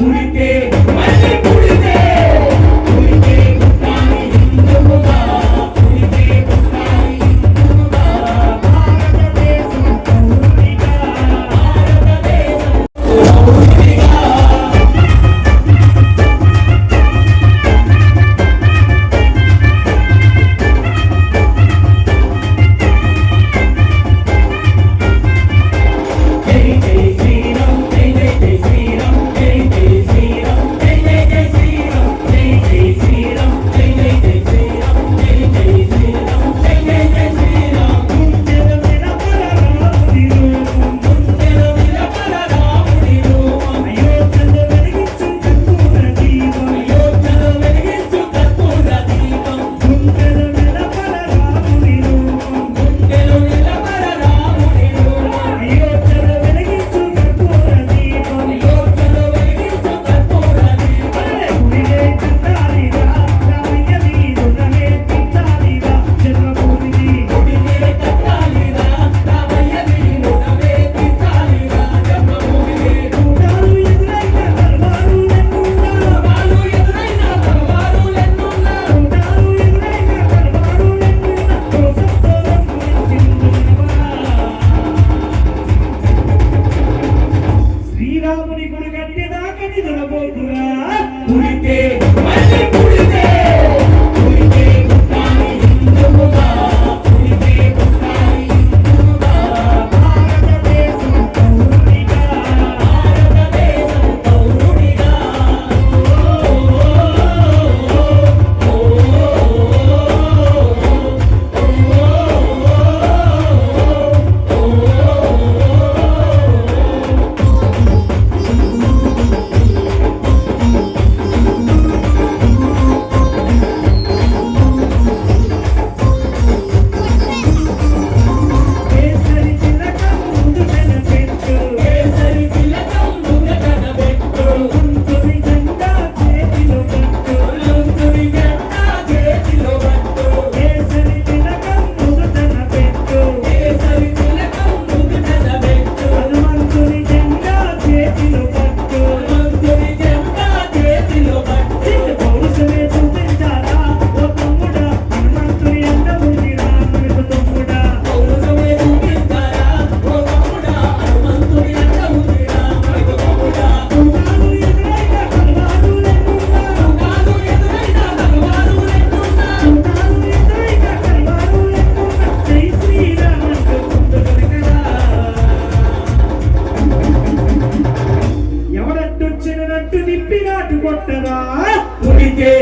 குறித்தே ఎవడట్టొచ్చినట్టు నిప్పినాటు కొట్టరా? పుడితే